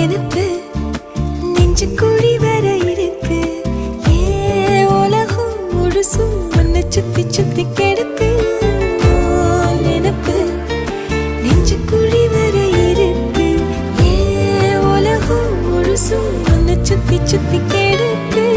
நினைப்பு நெஞ்சு குழி வர இருக்கு. ஏ உலகம் முழுசும் உன்னை சுத்தி சுத்தி கெடுக்கு. நினைப்பு நெஞ்சு குழி வர இருக்கு. ஏ உலகம் முழுசும் உன்னை சுத்தி சுத்தி கெடுக்கு.